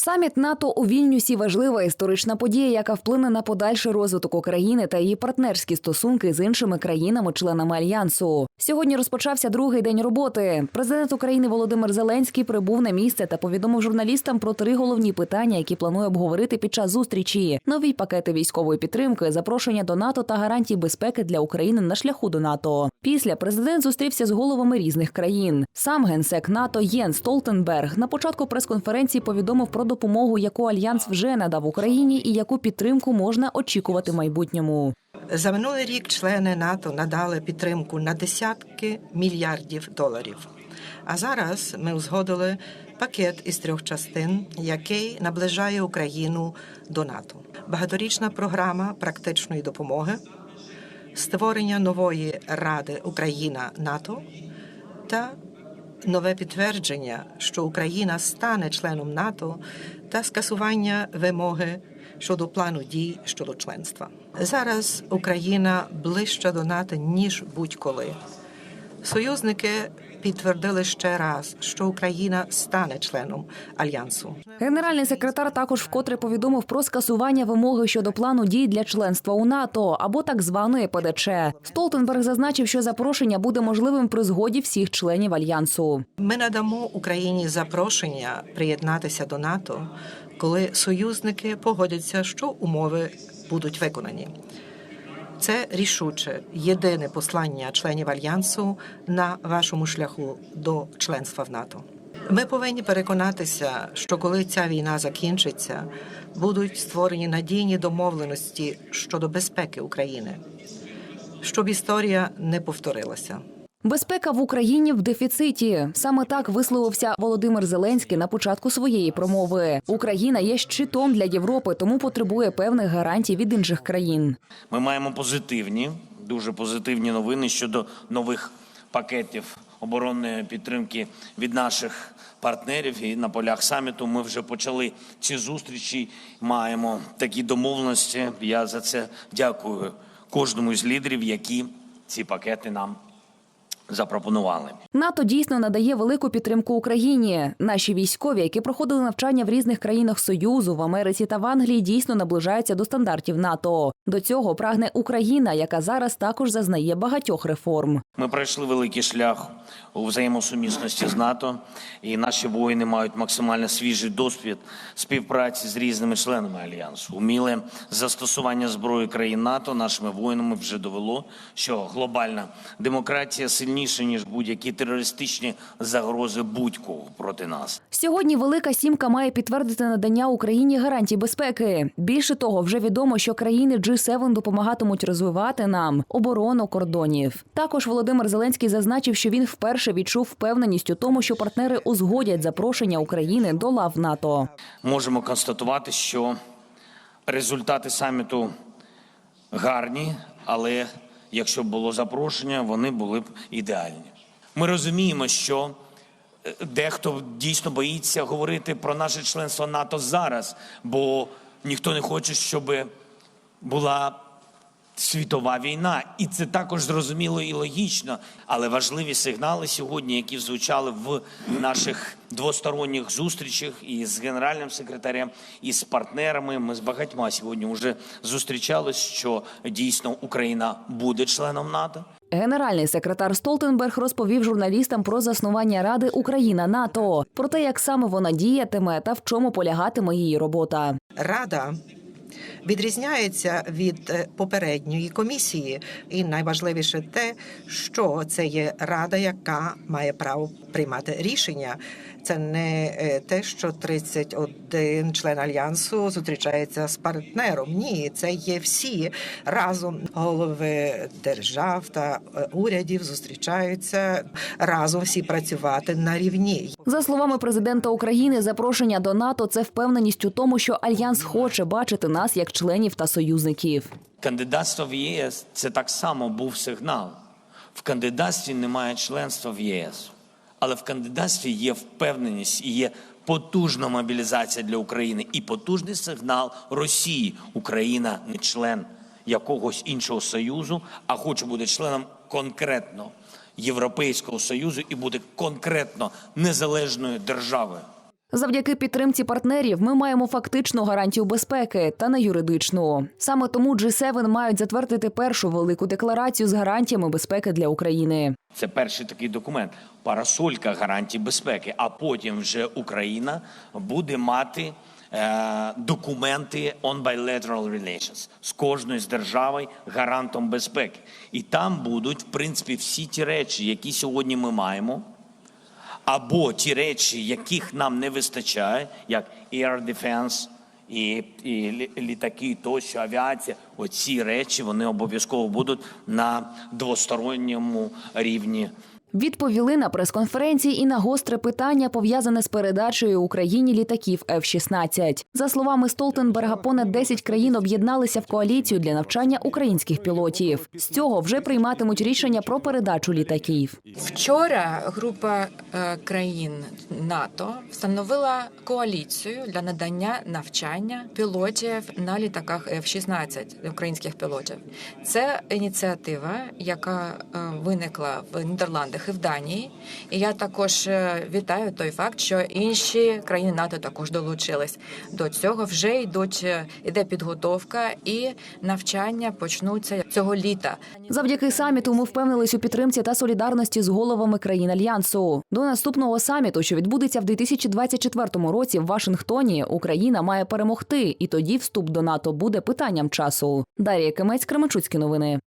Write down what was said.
Саміт НАТО у Вільнюсі важлива історична подія, яка вплине на подальший розвиток України та її партнерські стосунки з іншими країнами-членами альянсу. Сьогодні розпочався другий день роботи. Президент України Володимир Зеленський прибув на місце та повідомив журналістам про три головні питання, які планує обговорити під час зустрічі: нові пакети військової підтримки, запрошення до НАТО та гарантії безпеки для України на шляху до НАТО. Після президент зустрівся з головами різних країн. Сам генсек НАТО Єн Столтенберг на початку прес-конференції повідомив про допомогу, яку альянс вже надав Україні, і яку підтримку можна очікувати в майбутньому. За минулий рік члени НАТО надали підтримку на десятки мільярдів доларів. А зараз ми узгодили пакет із трьох частин, який наближає Україну до НАТО. Багаторічна програма практичної допомоги, створення нової ради Україна НАТО та нове підтвердження, що Україна стане членом НАТО та скасування вимоги щодо плану дій щодо членства. Зараз Україна ближча до НАТО ніж будь-коли. Союзники підтвердили ще раз, що Україна стане членом альянсу. Генеральний секретар також вкотре повідомив про скасування вимоги щодо плану дій для членства у НАТО або так званої ПДЧ. Столтенберг зазначив, що запрошення буде можливим при згоді всіх членів альянсу. Ми надамо Україні запрошення приєднатися до НАТО, коли союзники погодяться, що умови будуть виконані. Це рішуче єдине послання членів альянсу на вашому шляху до членства в НАТО. Ми повинні переконатися, що коли ця війна закінчиться, будуть створені надійні домовленості щодо безпеки України, щоб історія не повторилася. Безпека в Україні в дефіциті. Саме так висловився Володимир Зеленський на початку своєї промови. Україна є щитом для Європи, тому потребує певних гарантій від інших країн. Ми маємо позитивні, дуже позитивні новини щодо нових пакетів оборонної підтримки від наших партнерів. І на полях саміту ми вже почали ці зустрічі. Маємо такі домовленості. Я за це дякую кожному з лідерів, які ці пакети нам запропонували. НАТО дійсно надає велику підтримку Україні. Наші військові, які проходили навчання в різних країнах Союзу, в Америці та в Англії, дійсно наближаються до стандартів НАТО. До цього прагне Україна, яка зараз також зазнає багатьох реформ. Ми пройшли великий шлях у взаємосумісності з НАТО, і наші воїни мають максимально свіжий досвід співпраці з різними членами альянсу. Уміле застосування зброї країн НАТО нашими воїнами вже довело, що глобальна демократія сильніша ніж будь-які терористичні загрози будь-кого проти нас. Сьогодні Велика Сімка має підтвердити надання Україні гарантій безпеки. Більше того, вже відомо, що країни G7 допомагатимуть розвивати нам оборону кордонів. Також Володимир Зеленський зазначив, що він вперше відчув впевненість у тому, що партнери узгодять запрошення України до лав НАТО. Можемо констатувати, що результати саміту гарні, але якщо б було запрошення, вони були б ідеальні. Ми розуміємо, що е, дехто дійсно боїться говорити про наше членство НАТО зараз, бо ніхто не хоче, щоб була світова війна, і це також зрозуміло і логічно. Але важливі сигнали сьогодні, які звучали в наших двосторонніх зустрічах і з генеральним секретарем, і з партнерами. Ми з багатьма сьогодні вже зустрічались, що дійсно Україна буде членом НАТО. Генеральний секретар Столтенберг розповів журналістам про заснування Ради Україна НАТО, про те, як саме вона діятиме та в чому полягатиме її робота. Рада відрізняється від е, попередньої комісії, і найважливіше те, що це є рада, яка має право приймати рішення. Це не е, те, що 31 член альянсу зустрічається з партнером. Ні, це є всі разом голови держав та е, урядів зустрічаються разом всі працювати на рівні. За словами президента України, запрошення до НАТО це впевненість у тому, що альянс хоче бачити нас як членів та союзників. Кандидатство в ЄС це так само був сигнал. В кандидатстві немає членства в ЄС, але в кандидатстві є впевненість і є потужна мобілізація для України і потужний сигнал Росії. Україна не член якогось іншого союзу, а хоче бути членом конкретно Європейського союзу і буде конкретно незалежною державою. Завдяки підтримці партнерів ми маємо фактичну гарантію безпеки та не юридичну. Саме тому G7 мають затвердити першу велику декларацію з гарантіями безпеки для України. Це перший такий документ, парасолька гарантій безпеки. А потім вже Україна буде мати е, документи on bilateral relations з кожною з держави гарантом безпеки. І там будуть, в принципі, всі ті речі, які сьогодні ми маємо, або ті речі, яких нам не вистачає, як air defense, і, і літаки, тощо, авіація. Оці речі вони обов'язково будуть на двосторонньому рівні. Відповіли на прес-конференції і на гостре питання, пов'язане з передачею Україні літаків F-16. За словами Столтенберга, понад 10 країн об'єдналися в коаліцію для навчання українських пілотів. З цього вже прийматимуть рішення про передачу літаків. Вчора група е, країн НАТО встановила коаліцію для надання навчання пілотів на літаках F-16 українських пілотів. Це ініціатива, яка е, виникла в Нідерландах і в Данії. І я також е, вітаю той факт, що інші країни НАТО також долучились до цього. Вже йдуть е, іде підготовка і навчання почнуться цього літа. Завдяки саміту ми впевнились у підтримці та солідарності з головами країн альянсу. До наступного саміту, що відбудеться в 2024 році в Вашингтоні, Україна має перемогти, і тоді вступ до НАТО буде питанням часу. Дар'я Кемець, Кременчуцькі новини.